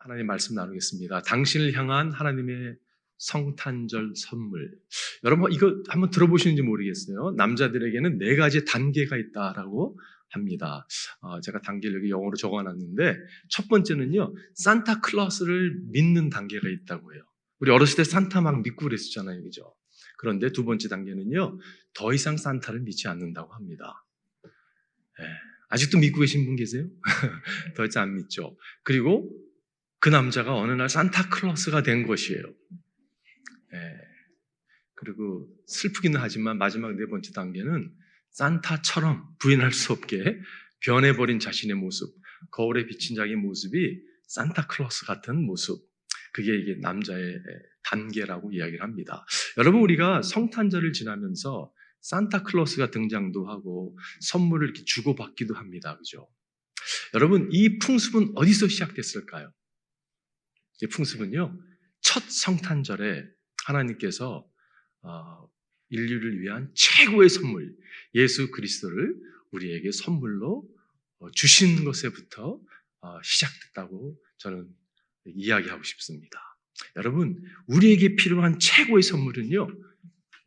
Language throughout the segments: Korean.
하나님 말씀 나누겠습니다. 당신을 향한 하나님의 성탄절 선물. 여러분 이거 한번 들어보시는지 모르겠어요. 남자들에게는 네 가지 단계가 있다라고 합니다. 어, 제가 단계를 여기 영어로 적어놨는데 첫 번째는요. 산타클로스를 믿는 단계가 있다고 해요. 우리 어렸을 때 산타 막 믿고 그랬었잖아요. 그죠? 그런데 두 번째 단계는요. 더 이상 산타를 믿지 않는다고 합니다. 예, 아직도 믿고 계신 분 계세요? 더 이상 안 믿죠. 그리고 그 남자가 어느 날 산타클로스가 된 것이에요. 예, 그리고 슬프기는 하지만 마지막 네 번째 단계는 산타처럼 부인할 수 없게 변해버린 자신의 모습, 거울에 비친 자기의 모습이 산타클로스 같은 모습. 그게 이게 남자의 단계라고 이야기를 합니다. 여러분, 우리가 성탄절을 지나면서 산타클로스가 등장도 하고 선물을 이렇게 주고받기도 합니다. 그죠? 여러분, 이 풍습은 어디서 시작됐을까요? 이 풍습은요, 첫 성탄절에 하나님께서 어, 인류를 위한 최고의 선물, 예수 그리스도를 우리에게 선물로 어, 주신 것에부터 어, 시작됐다고 저는 이야기하고 싶습니다. 여러분, 우리에게 필요한 최고의 선물은요,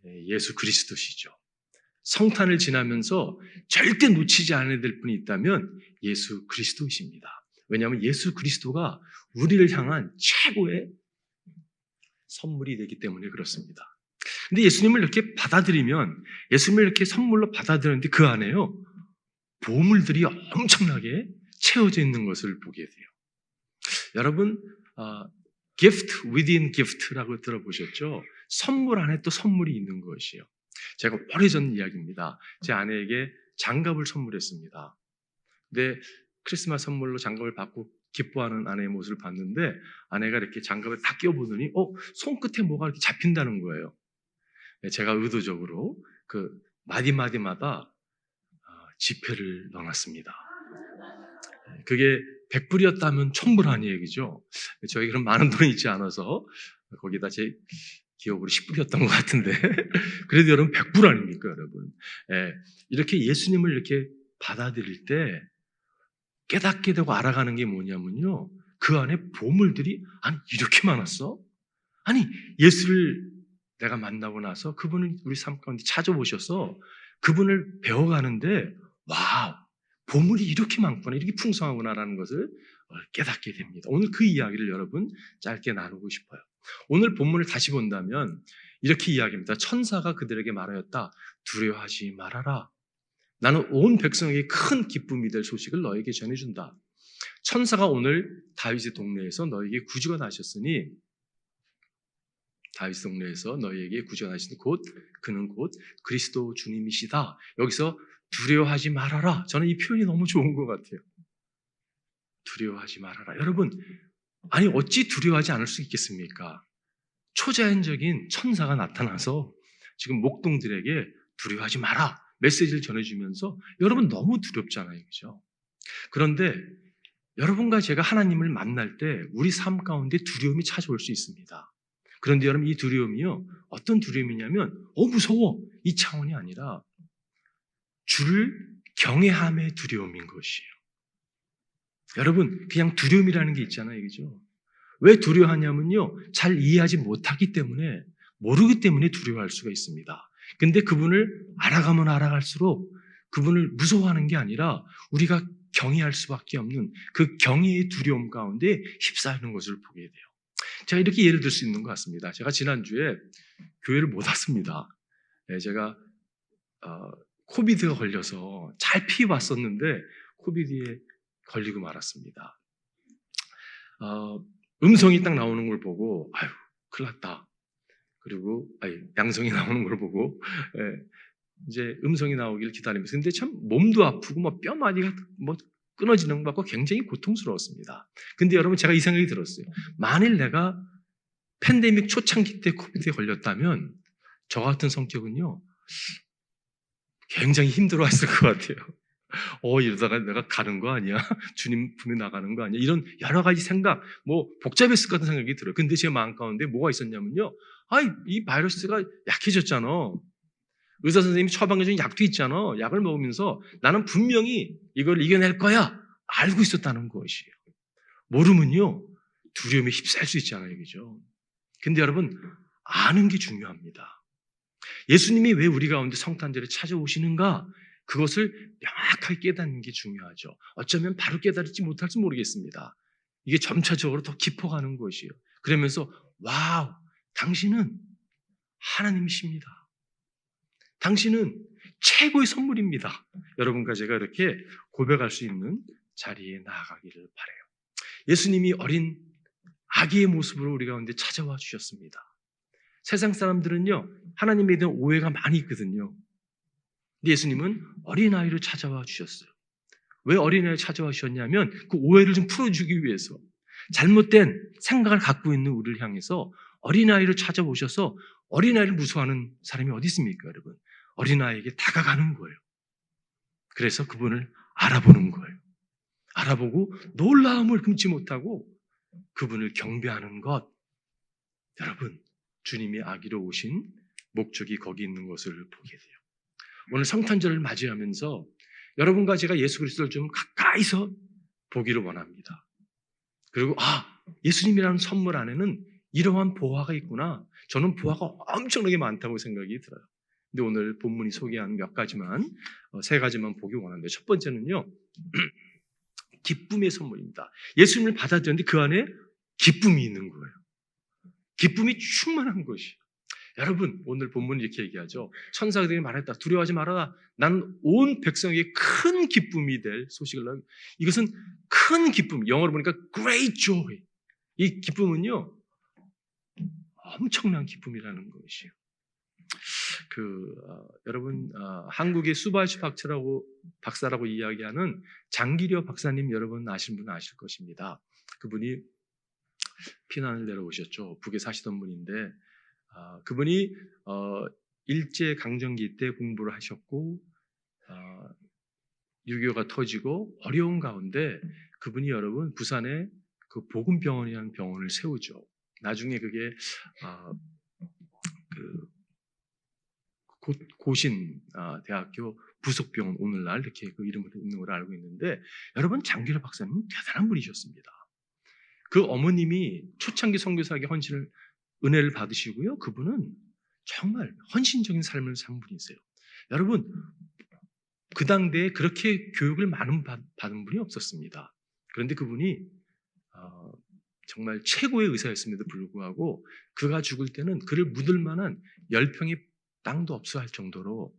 예, 예수 그리스도시죠. 성탄을 지나면서 절대 놓치지 않아야 될 분이 있다면 예수 그리스도이십니다. 왜냐하면 예수 그리스도가 우리를 향한 최고의 선물이 되기 때문에 그렇습니다. 근데 예수님을 이렇게 받아들이면 예수님을 이렇게 선물로 받아들였는데 그 안에요 보물들이 엄청나게 채워져 있는 것을 보게 돼요. 여러분 어, gift within gift라고 들어보셨죠? 선물 안에 또 선물이 있는 것이에요. 제가 오래전 이야기입니다. 제 아내에게 장갑을 선물했습니다. 근데 크리스마스 선물로 장갑을 받고 기뻐하는 아내의 모습을 봤는데 아내가 이렇게 장갑을 다 끼워보더니 어 손끝에 뭐가 이렇게 잡힌다는 거예요. 네, 제가 의도적으로 그 마디 마디마다 어, 지폐를 넣어놨습니다. 네, 그게 100불이었다면 1000불 얘기죠. 저희 그럼 많은 돈이 있지 않아서 거기다 제 기억으로 10불이었던 것 같은데 그래도 여러분 100불 아닙니까 여러분 예, 이렇게 예수님을 이렇게 받아들일 때 깨닫게 되고 알아가는 게 뭐냐면요 그 안에 보물들이 아니 이렇게 많았어? 아니 예수를 내가 만나고 나서 그분을 우리 삶 가운데 찾아보셔서 그분을 배워가는데 와우 보물이 이렇게 많구나 이렇게 풍성하구나라는 것을 깨닫게 됩니다. 오늘 그 이야기를 여러분 짧게 나누고 싶어요. 오늘 본문을 다시 본다면 이렇게 이야기합니다. 천사가 그들에게 말하였다. 두려워하지 말아라. 나는 온 백성에게 큰 기쁨이 될 소식을 너에게 전해준다. 천사가 오늘 다윗의 동네에서 너에게 구주가 나셨으니 다윗 동네에서 너희에게 나시는 곧 그는 곧 그리스도 주님이시다. 여기서 두려워하지 말아라. 저는 이 표현이 너무 좋은 것 같아요. 두려워하지 말아라. 여러분, 아니 어찌 두려워하지 않을 수 있겠습니까? 초자연적인 천사가 나타나서 지금 목동들에게 두려워하지 마라 메시지를 전해주면서 여러분 너무 두렵잖아요, 그죠? 그런데 여러분과 제가 하나님을 만날 때 우리 삶 가운데 두려움이 찾아올 수 있습니다. 그런데 여러분 이 두려움이요 어떤 두려움이냐면 어 무서워 이 차원이 아니라 주를 경외함의 두려움인 것이에요. 여러분 그냥 두려움이라는 게 있잖아요, 그죠? 왜 두려워하냐면요 잘 이해하지 못하기 때문에 모르기 때문에 두려워할 수가 있습니다. 근데 그분을 알아가면 알아갈수록 그분을 무서워하는 게 아니라 우리가 경외할 수밖에 없는 그 경외의 두려움 가운데 휩싸이는 것을 보게 돼요. 제가 이렇게 예를 들 수 있는 것 같습니다. 제가 지난주에 교회를 못 왔습니다. 네, 제가 어, 코비드가 걸려서 잘 피해 왔었는데 코비드에 걸리고 말았습니다. 어, 음성이 딱 나오는 걸 보고 아유 큰일 났다. 그리고 아니, 양성이 나오는 걸 보고 예, 이제 음성이 나오길 기다리면서 근데 참 몸도 아프고 뭐 뼈마디가 뭐 끊어지는 것 같고 굉장히 고통스러웠습니다. 근데 여러분 제가 이 생각이 들었어요. 만일 내가 팬데믹 초창기 때 코비드에 걸렸다면 저 같은 성격은요 굉장히 힘들어했을 것 같아요. 어 이러다가 내가 가는 거 아니야? 주님 품에 나가는 거 아니야? 이런 여러 가지 생각, 뭐 복잡했을 것 같은 생각이 들어요. 근데 제 마음 가운데 뭐가 있었냐면요. 아이 이 바이러스가 약해졌잖아. 의사 선생님이 처방해준 약도 있잖아. 약을 먹으면서 나는 분명히 이걸 이겨낼 거야. 알고 있었다는 것이에요. 모르면요. 두려움에 휩싸일 수 있잖아요. 그죠? 근데 여러분, 아는 게 중요합니다. 예수님이 왜 우리 가운데 성탄절에 찾아오시는가? 그것을 명확하게 깨닫는 게 중요하죠. 어쩌면 바로 깨달을지 못할지 모르겠습니다. 이게 점차적으로 더 깊어가는 것이에요. 그러면서, 와우, 당신은 하나님이십니다. 당신은 최고의 선물입니다. 여러분과 제가 이렇게 고백할 수 있는 자리에 나아가기를 바래요. 예수님이 어린 아기의 모습으로 우리 가운데 찾아와 주셨습니다. 세상 사람들은요, 하나님에 대한 오해가 많이 있거든요. 근데 예수님은 어린아이로 찾아와 주셨어요. 왜 어린아이로 찾아와 주셨냐면 그 오해를 좀 풀어주기 위해서 잘못된 생각을 갖고 있는 우리를 향해서 어린아이로 찾아오셔서 어린아이를 무서워하는 사람이 어디 있습니까, 여러분? 어린아이에게 다가가는 거예요. 그래서 그분을 알아보는 거예요. 알아보고 놀라움을 금치 못하고 그분을 경배하는 것. 여러분, 주님이 아기로 오신 목적이 거기 있는 것을 보게 돼요. 오늘 성탄절을 맞이하면서 여러분과 제가 예수 그리스도를 좀 가까이서 보기를 원합니다. 그리고 아, 예수님이라는 선물 안에는 이러한 보화가 있구나. 저는 보화가 엄청나게 많다고 생각이 들어요. 근데 오늘 본문이 소개하는 몇 가지만 어, 세 가지만 보기 원하는데 첫 번째는요. 기쁨의 선물입니다. 예수님을 받아들였는데 그 안에 기쁨이 있는 거예요. 기쁨이 충만한 것이. 여러분, 오늘 본문 이렇게 얘기하죠. 천사들이 말했다. 두려워하지 말아라. 난 온 백성에게 큰 기쁨이 될 소식을 나 이것은 큰 기쁨. 영어로 보니까 great joy. 이 기쁨은요, 엄청난 기쁨이라는 것이에요. 그 어, 여러분 어, 한국의 수바시 박사라고 박사라고 이야기하는 장기려 박사님 여러분 아시는 분 아실 것입니다. 그분이 피난을 내려오셨죠. 북에 사시던 분인데 어, 그분이 어, 일제 강점기 때 공부를 하셨고 어, 유교가 터지고 어려운 가운데 그분이 여러분 부산에 그 보금병원이라는 병원을 세우죠. 나중에 그게 어, 그 고, 고신 아, 대학교 부속병원 오늘날 이렇게 그 이름으로 있는 걸 알고 있는데 여러분 장기라 박사님은 대단한 분이셨습니다. 그 어머님이 초창기 선교사에게 헌신을 은혜를 받으시고요. 그분은 정말 헌신적인 삶을 산 분이세요. 여러분 그 당대에 그렇게 교육을 많은 받은 분이 없었습니다. 그런데 그분이 어, 정말 최고의 의사였음에도 불구하고 그가 죽을 때는 그를 묻을 만한 열평의 땅도 없어 할 정도로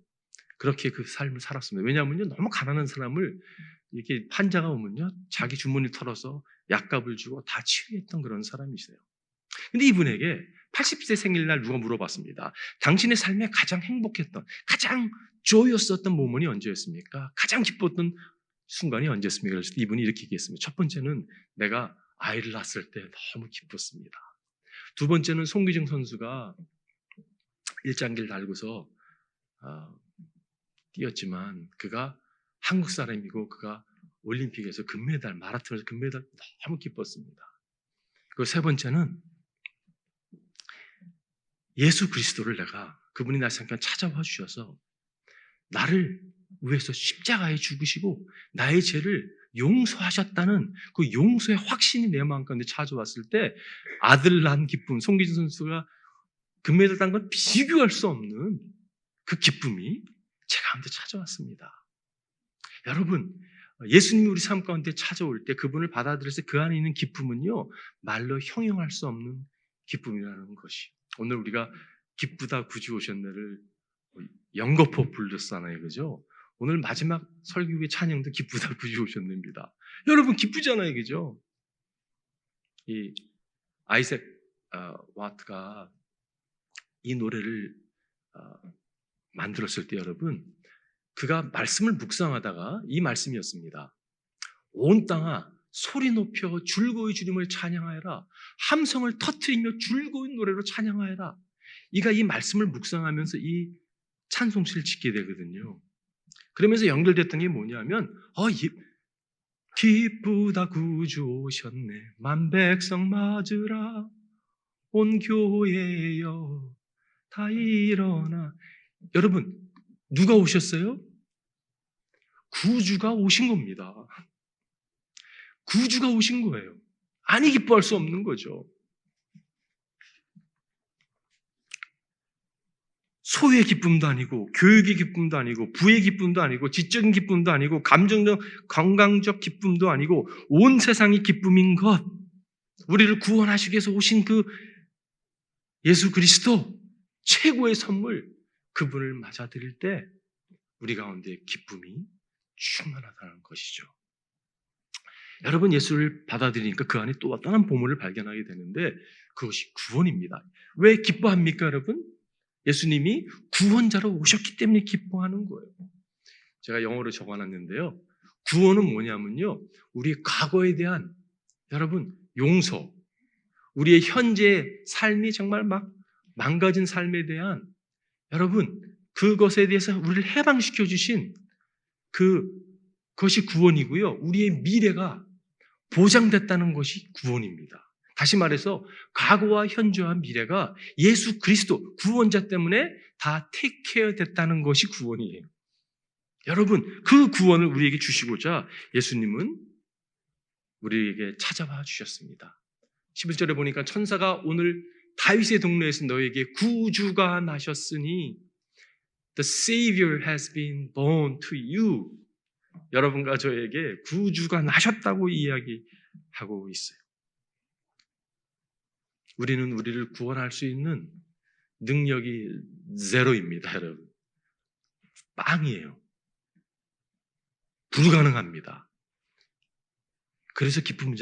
그렇게 그 삶을 살았습니다. 왜냐하면요, 너무 가난한 사람을 이렇게 환자가 오면요, 자기 주머니 털어서 약값을 주고 다 치료했던 그런 사람이세요. 근데 이분에게 80세 생일날 누가 물어봤습니다. 당신의 삶에 가장 행복했던, 가장 조였었던 모먼이 언제였습니까? 가장 기뻤던 순간이 언제였습니까? 그래서 이분이 이렇게 얘기했습니다. 첫 번째는 내가 아이를 낳았을 때 너무 기뻤습니다. 두 번째는 송기정 선수가 일장기를 달고서 어, 뛰었지만 그가 한국 사람이고 그가 올림픽에서 금메달, 마라톤에서 금메달 너무 기뻤습니다. 그세 번째는 예수 그리스도를 내가 그분이 나를 잠깐 찾아와 주셔서 나를 위해서 십자가에 죽으시고 나의 죄를 용서하셨다는 그 용서의 확신이 내 마음 가운데 찾아왔을 때 아들 난 기쁨, 송기준 선수가 금메달 딴 건 비교할 수 없는 그 기쁨이 제 가운데 찾아왔습니다. 여러분, 예수님이 우리 삶 가운데 찾아올 때 그분을 받아들여서 그 안에 있는 기쁨은요, 말로 형용할 수 없는 기쁨이라는 것이. 오늘 우리가 기쁘다 구주 오셨네를 영거포 불렀잖아요. 그죠? 오늘 마지막 설교의 찬양도 기쁘다 구주 오셨네입니다. 여러분, 기쁘잖아요. 그죠? 이 아이색 어, 와트가 이 노래를 어, 만들었을 때 여러분 그가 말씀을 묵상하다가 이 말씀이었습니다. 온 땅아 소리 높여 줄거이 주님을 찬양하여라. 함성을 터트리며 줄거이 노래로 찬양하여라. 이가 이 말씀을 묵상하면서 이 찬송시를 짓게 되거든요. 그러면서 연결됐던 게 뭐냐면 어, 이, 기쁘다 구주 오셨네 만 백성 맞으라 온 교회여 다 일어나. 여러분, 누가 오셨어요? 구주가 오신 겁니다. 구주가 오신 거예요. 아니 기뻐할 수 없는 거죠. 소유의 기쁨도 아니고 교육의 기쁨도 아니고 부의 기쁨도 아니고 지적인 기쁨도 아니고 감정적 건강적 기쁨도 아니고 온 세상이 기쁨인 것 우리를 구원하시기 위해서 오신 그 예수 그리스도 최고의 선물 그분을 맞아들일 때 우리 가운데 기쁨이 충만하다는 것이죠. 여러분 예수를 받아들이니까 그 안에 또 어떠한 보물을 발견하게 되는데 그것이 구원입니다. 왜 기뻐합니까, 여러분? 예수님이 구원자로 오셨기 때문에 기뻐하는 거예요. 제가 영어로 적어놨는데요. 구원은 뭐냐면요. 우리 과거에 대한 여러분 용서, 우리의 현재 삶이 정말 막 망가진 삶에 대한 여러분 그것에 대해서 우리를 해방시켜 주신 그 것이 구원이고요. 우리의 미래가 보장됐다는 것이 구원입니다. 다시 말해서 과거와 현재와 미래가 예수 그리스도 구원자 때문에 다 테이크케어 됐다는 것이 구원이에요. 여러분 그 구원을 우리에게 주시고자 예수님은 우리에게 찾아와 주셨습니다. 11절에 보니까 천사가 오늘 다윗의 동네에서 너에게 구주가 나셨으니 The Savior has been born to you. 여러분과 저에게 구주가 나셨다고 이야기하고 있어요. 우리는 우리를 구원할 수 있는 능력이 제로입니다, 여러분. 빵이에요. 불가능합니다. 그래서 기쁨,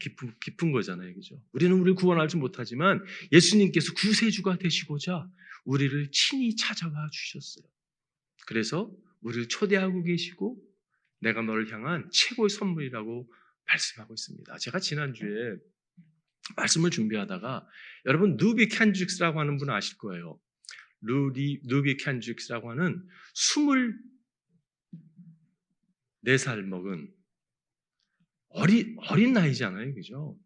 기쁨, 기쁜 거잖아요. 그죠? 우리는 우리를 구원하지 못하지만 예수님께서 구세주가 되시고자 우리를 친히 찾아와 주셨어요. 그래서 우리를 초대하고 계시고 내가 너를 향한 최고의 선물이라고 말씀하고 있습니다. 제가 지난주에 말씀을 준비하다가 여러분 누비 캔죽스라고 하는 분 아실 거예요. 루디 누비 캔죽스라고 하는 24살 먹은 어린 어린 나이잖아요. 그죠?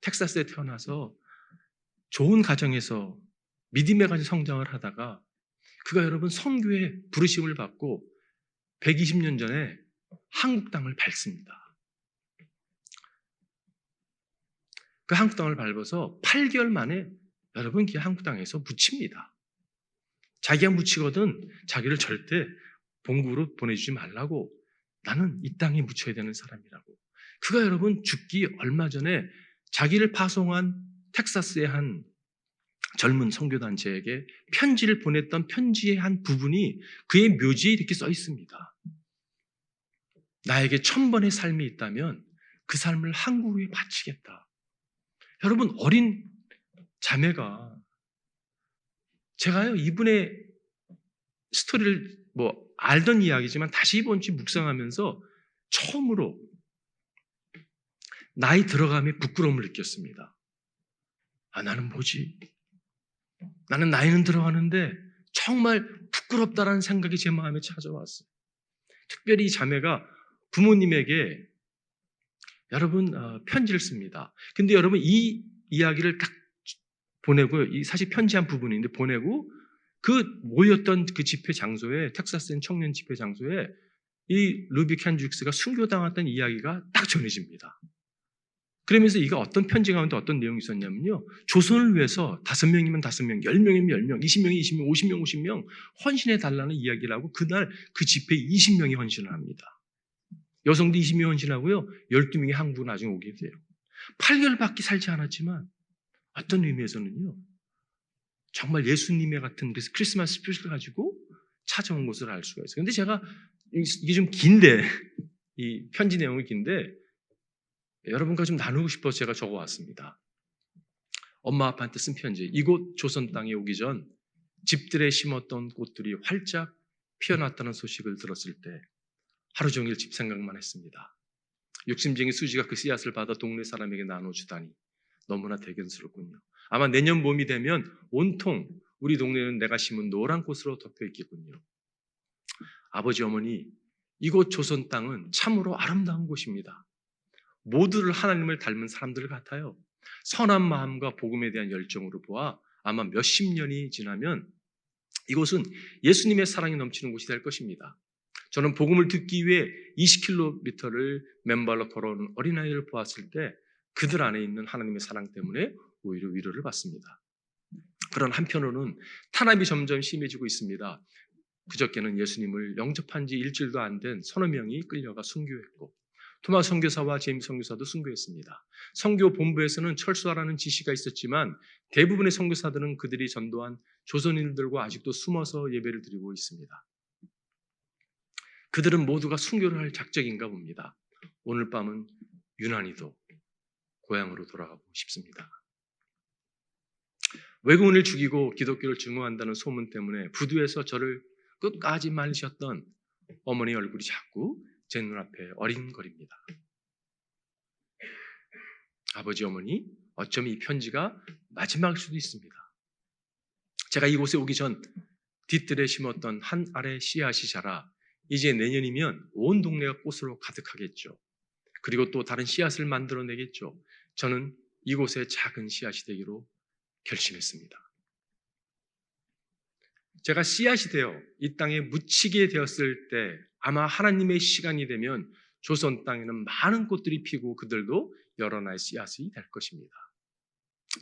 텍사스에 태어나서 좋은 가정에서 믿음의 가정 성장을 하다가 그가 여러분 선교에 부르심을 받고 120년 전에 한국 땅을 밟습니다. 그 한국 땅을 밟아서 8개월 만에 여러분 그 한국 땅에서 묻힙니다. 자기가 묻히거든 자기를 절대 본국으로 보내주지 말라고 나는 이 땅에 묻혀야 되는 사람이라고. 그가 여러분 죽기 얼마 전에 자기를 파송한 텍사스의 한 젊은 선교단체에게 편지를 보냈던 편지의 한 부분이 그의 묘지에 이렇게 써 있습니다. 나에게 천 번의 삶이 있다면 그 삶을 한국에 바치겠다. 여러분 어린 자매가 제가요 이분의 스토리를 뭐 알던 이야기지만 다시 이번 주 묵상하면서 처음으로 나이 들어감에 부끄러움을 느꼈습니다. 아 나는 뭐지? 나는 나이는 들어가는데 정말 부끄럽다라는 생각이 제 마음에 찾아왔어요. 특별히 이 자매가 부모님에게 여러분 어, 편지를 씁니다. 근데 여러분 이 이야기를 딱 보내고요. 이 사실 편지한 부분인데 보내고 그 모였던 그 집회 장소에 텍사스엔 청년 집회 장소에 이 루비 캔죽스가 순교당했던 이야기가 딱 전해집니다. 그러면서 이가 어떤 편지 가운데 어떤 내용이 있었냐면요. 조선을 위해서 다섯 명이면 다섯 명, 열 명이면 열 명, 이십 명이 이십 명, 오십 명, 오십 명 헌신해 달라는 이야기라고 그날 그 집회에 이십 명이 헌신을 합니다. 여성도 이십 명 헌신하고요. 열두 명이 한국 나중에 오게 돼요. 8개월밖에 살지 않았지만 어떤 의미에서는요. 정말 예수님의 같은 그래서 크리스마스 스피릿을 가지고 찾아온 것을 알 수가 있어요. 근데 제가 이게 좀 긴데 이 편지 내용이 긴데 여러분과 좀 나누고 싶어서 제가 적어왔습니다. 엄마 아빠한테 쓴 편지. 이곳 조선 땅에 오기 전 집들에 심었던 꽃들이 활짝 피어났다는 소식을 들었을 때 하루 종일 집 생각만 했습니다. 욕심쟁이 수지가 그 씨앗을 받아 동네 사람에게 나눠주다니 너무나 대견스럽군요. 아마 내년 봄이 되면 온통 우리 동네는 내가 심은 노란 꽃으로 덮여 있겠군요. 아버지 어머니 이곳 조선 땅은 참으로 아름다운 곳입니다. 모두를 하나님을 닮은 사람들 같아요. 선한 마음과 복음에 대한 열정으로 보아 아마 몇십 년이 지나면 이곳은 예수님의 사랑이 넘치는 곳이 될 것입니다. 저는 복음을 듣기 위해 20km를 맨발로 걸어오는 어린아이를 보았을 때 그들 안에 있는 하나님의 사랑 때문에 오히려 위로를 받습니다. 그런 한편으로는 탄압이 점점 심해지고 있습니다. 그저께는 예수님을 영접한 지 일주일도 안 된 서너 명이 끌려가 순교했고 토마 선교사와 제임 선교사도 순교했습니다. 선교 본부에서는 철수하라는 지시가 있었지만 대부분의 선교사들은 그들이 전도한 조선인들과 아직도 숨어서 예배를 드리고 있습니다. 그들은 모두가 순교를 할 작정인가 봅니다. 오늘 밤은 유난히도 고향으로 돌아가고 싶습니다. 외국인을 죽이고 기독교를 증오한다는 소문 때문에 부두에서 저를 끝까지 말리셨던 어머니 얼굴이 자꾸 제 눈앞에 어린거립니다. 아버지 어머니 어쩌면 이 편지가 마지막일 수도 있습니다. 제가 이곳에 오기 전 뒤뜰에 심었던 한 알의 씨앗이 자라 이제 내년이면 온 동네가 꽃으로 가득하겠죠. 그리고 또 다른 씨앗을 만들어내겠죠. 저는 이곳에 작은 씨앗이 되기로 결심했습니다. 제가 씨앗이 되어 이 땅에 묻히게 되었을 때 아마 하나님의 시간이 되면 조선 땅에는 많은 꽃들이 피고 그들도 여러 나의 씨앗이 될 것입니다.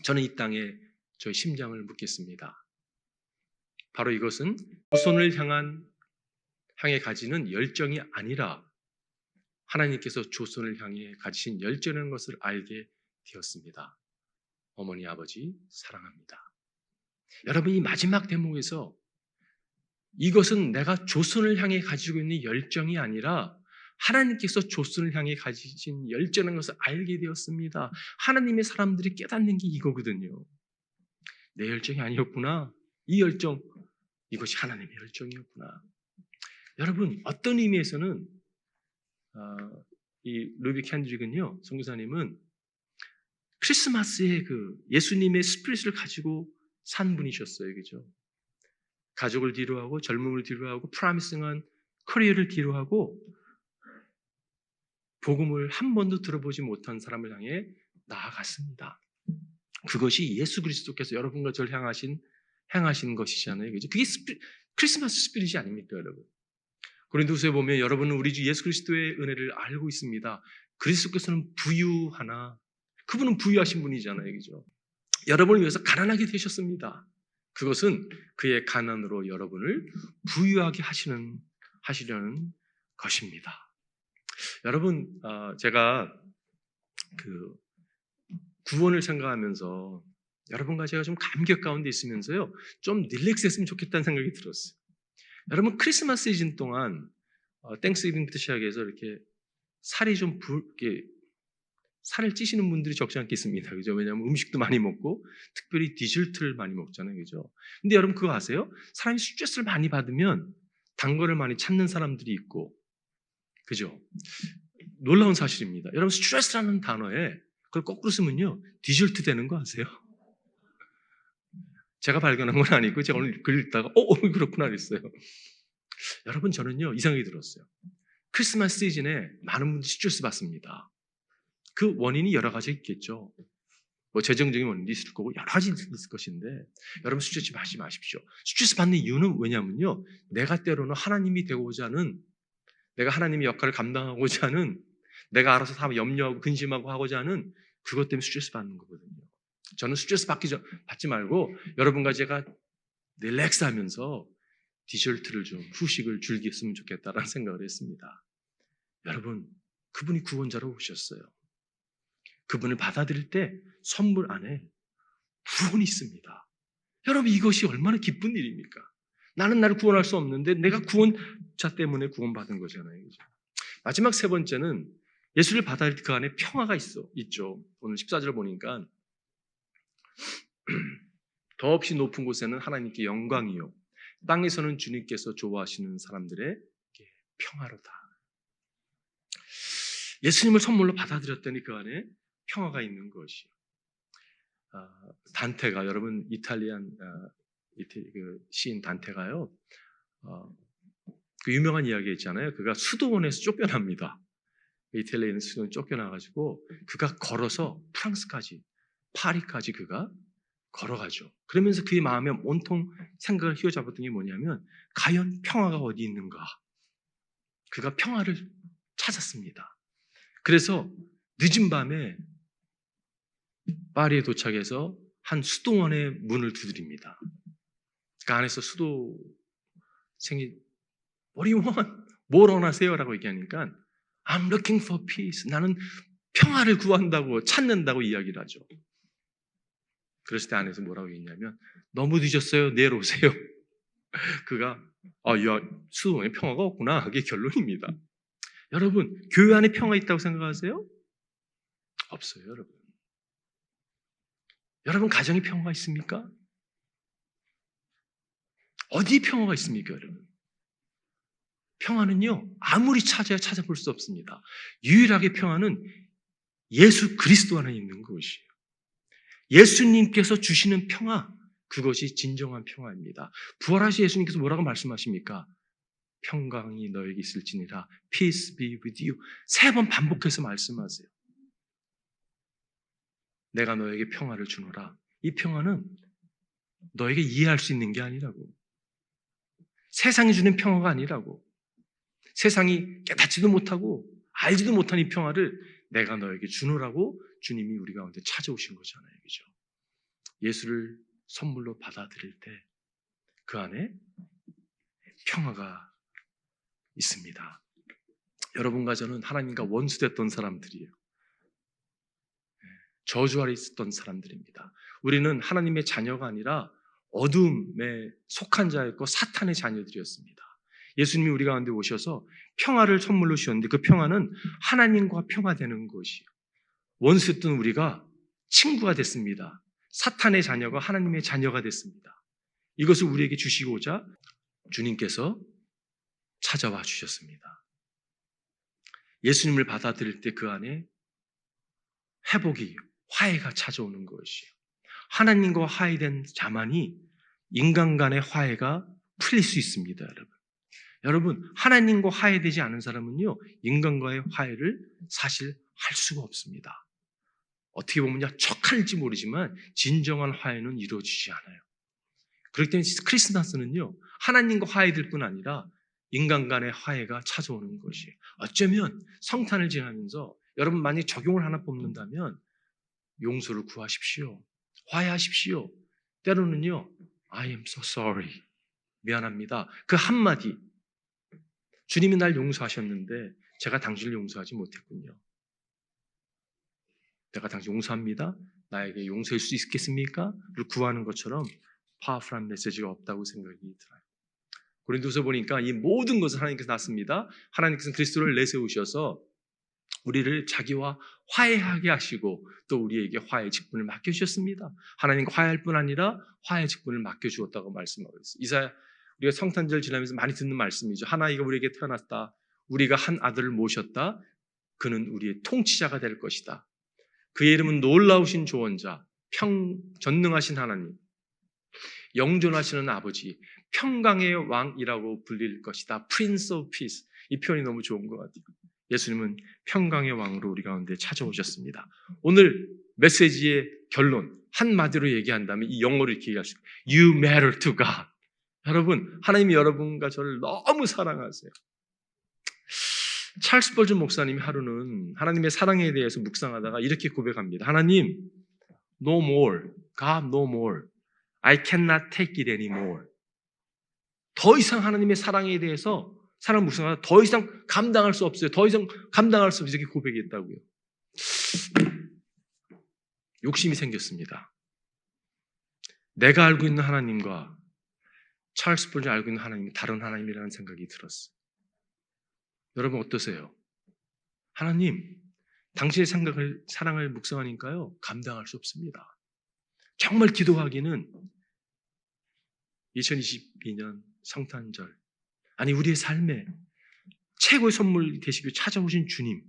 저는 이 땅에 저의 심장을 묻겠습니다. 바로 이것은 조선을 향한 향해 가지는 열정이 아니라 하나님께서 조선을 향해 가지신 열정이라는 것을 알게 되었습니다. 어머니 아버지 사랑합니다. 여러분 이 마지막 대목에서 이것은 내가 조선을 향해 가지고 있는 열정이 아니라 하나님께서 조선을 향해 가지신 열정인 것을 알게 되었습니다. 하나님의 사람들이 깨닫는 게 이거거든요. 내 열정이 아니었구나. 이 열정, 이것이 하나님의 열정이었구나. 여러분, 어떤 의미에서는 어, 이 루비 캔드릭은요, 성교사님은 크리스마스에 그 예수님의 스피릿을 가지고 산 분이셨어요, 그죠? 가족을 뒤로하고 젊음을 뒤로하고 프라미싱한 커리어를 뒤로하고 복음을 한 번도 들어보지 못한 사람을 향해 나아갔습니다. 그것이 예수 그리스도께서 여러분과 저를 향하신 행하신 것이잖아요. 그죠? 그게 스피, 크리스마스 스피릿이 아닙니까, 여러분? 고린도서에 보면 여러분은 우리 주 예수 그리스도의 은혜를 알고 있습니다. 그리스도께서는 부유하나 그분은 부유하신 분이잖아요. 그죠? 여러분을 위해서 가난하게 되셨습니다. 그것은 그의 가난으로 여러분을 부유하게 하시는 하시려는 것입니다. 여러분, 어, 제가 그 구원을 생각하면서 여러분과 제가 좀 감격 가운데 있으면서요, 좀 릴렉스했으면 좋겠다는 생각이 들었어요. 여러분 크리스마스 시즌 동안 어, 땡스기빙부터 시작해서 이렇게 살이 좀 불, 이렇게 살을 찌시는 분들이 적지 않겠습니다. 그죠? 왜냐하면 음식도 많이 먹고 특별히 디저트를 많이 먹잖아요. 그죠? 근데 여러분 그거 아세요? 사람이 스트레스를 많이 받으면 단 거를 많이 찾는 사람들이 있고 그죠? 놀라운 사실입니다. 여러분 스트레스라는 단어에 그걸 거꾸로 쓰면요. 디저트 되는 거 아세요? 제가 발견한 건 아니고 제가 오늘 글 읽다가 어, 어 그렇구나 그랬어요. 여러분 저는요 이상하게 들었어요. 크리스마스 시즌에 많은 분들이 스트레스 받습니다. 그 원인이 여러 가지 있겠죠. 뭐 재정적인 원인도 있을 거고 여러 가지 있을 것인데 여러분 스트레스 받지 마십시오. 스트레스 받는 이유는 왜냐면요. 내가 때로는 하나님이 되고자 하는 내가 하나님의 역할을 감당하고자 하는 내가 알아서 다 염려하고 근심하고 하고자 하는 그것 때문에 스트레스 받는 거거든요. 저는 스트레스 받기 전, 받지 말고 여러분과 제가 릴렉스 하면서 디저트를 좀 후식을 즐겼으면 좋겠다라는 생각을 했습니다. 여러분, 그분이 구원자로 오셨어요. 그분을 받아들일 때 선물 안에 구원이 있습니다. 여러분, 이것이 얼마나 기쁜 일입니까? 나는 나를 구원할 수 없는데 내가 구원자 때문에 구원받은 거잖아요. 마지막 세 번째는 예수를 받아들일 그 안에 평화가 있어, 있죠. 오늘 14절 보니까 더없이 높은 곳에는 하나님께 영광이요. 땅에서는 주님께서 좋아하시는 사람들의 평화로다. 예수님을 선물로 받아들였더니 그 안에 평화가 있는 것이요. 아, 단테가 여러분 이탈리안 아, 그 시인 단테가요. 어, 그 유명한 이야기 있잖아요. 그가 수도원에서 쫓겨납니다. 이탈리아는 수도원 쫓겨나가지고 그가 걸어서 프랑스까지 파리까지 그가 걸어가죠. 그러면서 그의 마음에 온통 생각을 휘어잡았던 게 뭐냐면 과연 평화가 어디 있는가? 그가 평화를 찾았습니다. 그래서 늦은 밤에 파리에 도착해서 한 수도원의 문을 두드립니다. 그 안에서 수도생이 What do you want? 뭘 원하세요? 라고 얘기하니까 I'm looking for peace. 나는 평화를 구한다고 찾는다고 이야기를 하죠. 그랬을 때 안에서 뭐라고 했냐면 너무 늦었어요. 내일 오세요. 그가 아, 야, 수도원에 평화가 없구나. 그게 결론입니다. 여러분, 교회 안에 평화 있다고 생각하세요? 없어요, 여러분. 여러분 가정에 평화가 있습니까? 어디에 평화가 있습니까, 여러분? 평화는요, 아무리 찾아야 찾아볼 수 없습니다. 유일하게 평화는 예수 그리스도 안에 있는 것이에요. 예수님께서 주시는 평화, 그것이 진정한 평화입니다. 부활하신 예수님께서 뭐라고 말씀하십니까? 평강이 너에게 있을지니라. Peace be with you. 세 번 반복해서 말씀하세요. 내가 너에게 평화를 주노라. 이 평화는 너에게 이해할 수 있는 게 아니라고. 세상이 주는 평화가 아니라고. 세상이 깨닫지도 못하고 알지도 못한 이 평화를 내가 너에게 주노라고 주님이 우리 가운데 찾아오신 거잖아요. 그죠? 예수를 선물로 받아들일 때 그 안에 평화가 있습니다. 여러분과 저는 하나님과 원수됐던 사람들이에요. 저주 아래 있었던 사람들입니다. 우리는 하나님의 자녀가 아니라 어둠에 속한 자였고 사탄의 자녀들이었습니다. 예수님이 우리 가운데 오셔서 평화를 선물로 주셨는데 그 평화는 하나님과 평화되는 것이요. 원수였던 우리가 친구가 됐습니다. 사탄의 자녀가 하나님의 자녀가 됐습니다. 이것을 우리에게 주시고자 주님께서 찾아와 주셨습니다. 예수님을 받아들일 때 그 안에 회복이, 화해가 찾아오는 것이요. 하나님과 화해된 자만이 인간 간의 화해가 풀릴 수 있습니다, 여러분. 여러분, 하나님과 화해되지 않은 사람은요, 인간과의 화해를 사실 할 수가 없습니다. 어떻게 보면요, 척할지 모르지만 진정한 화해는 이루어지지 않아요. 그렇기 때문에 크리스마스는요, 하나님과 화해될 뿐 아니라 인간 간의 화해가 찾아오는 것이에요. 어쩌면 성탄을 지나면서 여러분 만약 적용을 하나 뽑는다면 용서를 구하십시오. 화해하십시오. 때로는요, I am so sorry. 미안합니다. 그 한마디. 주님이 날 용서하셨는데 제가 당신을 용서하지 못했군요. 내가 당신 용서합니다. 나에게 용서할 수 있겠습니까? 를 구하는 것처럼 파워풀한 메시지가 없다고 생각이 들어요. 고린도서 보니까 이 모든 것을 하나님께서 났습니다. 하나님께서 그리스도를 내세우셔서 우리를 자기와 화해하게 하시고 또 우리에게 화해 직분을 맡겨주셨습니다. 하나님과 화해할 뿐 아니라 화해 직분을 맡겨주었다고 말씀하고 있어요. 이사야 우리가 성탄절 지나면서 많이 듣는 말씀이죠. 하나이가 우리에게 태어났다. 우리가 한 아들을 모셨다. 그는 우리의 통치자가 될 것이다. 그의 이름은 놀라우신 조언자, 평 전능하신 하나님, 영존하시는 아버지, 평강의 왕이라고 불릴 것이다. Prince of Peace. 이 표현이 너무 좋은 것 같아요. 예수님은 평강의 왕으로 우리 가운데 찾아오셨습니다. 오늘 메시지의 결론 한마디로 얘기한다면 이 이렇게 얘기할 수 있어요. You matter to God. 여러분, 하나님이 여러분과 저를 너무 사랑하세요. 찰스 벌준 목사님이 하루는 하나님의 사랑에 대해서 묵상하다가 이렇게 고백합니다. 하나님, no more. God, no more. I cannot take it anymore. 더 이상 하나님의 사랑에 대해서 사랑 묵상하다 더 이상 감당할 수 없어요. 더 이상 감당할 수 없어요. 이렇게 고백했다고요. 욕심이 생겼습니다. 내가 알고 있는 하나님과 찰스 볼이 알고 있는 하나님이 다른 하나님이라는 생각이 들었어요. 여러분 어떠세요? 하나님, 당신의 생각을 사랑을 묵상하니까요 감당할 수 없습니다. 정말 기도하기는 2022년 성탄절 아니 우리의 삶에 최고의 선물 되시기 찾아오신 주님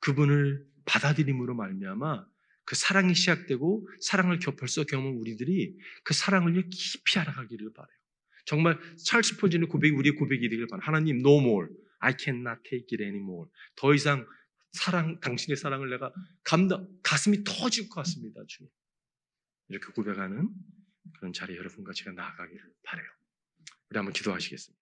그분을 받아들임으로 말미암아 그 사랑이 시작되고 사랑을 벌써 경험한 우리들이 그 사랑을 깊이 알아가기를 바래요. 정말 찰스 폴진의 고백이 우리의 고백이 되길 바랍니다. 하나님, no more. I cannot take it anymore. 더 이상 사랑, 당신의 사랑을 내가 감당, 가슴이 터질 것 같습니다, 주님. 이렇게 고백하는 그런 자리에 여러분과 제가 나아가기를 바래요. 우리 한번 기도하시겠습니다.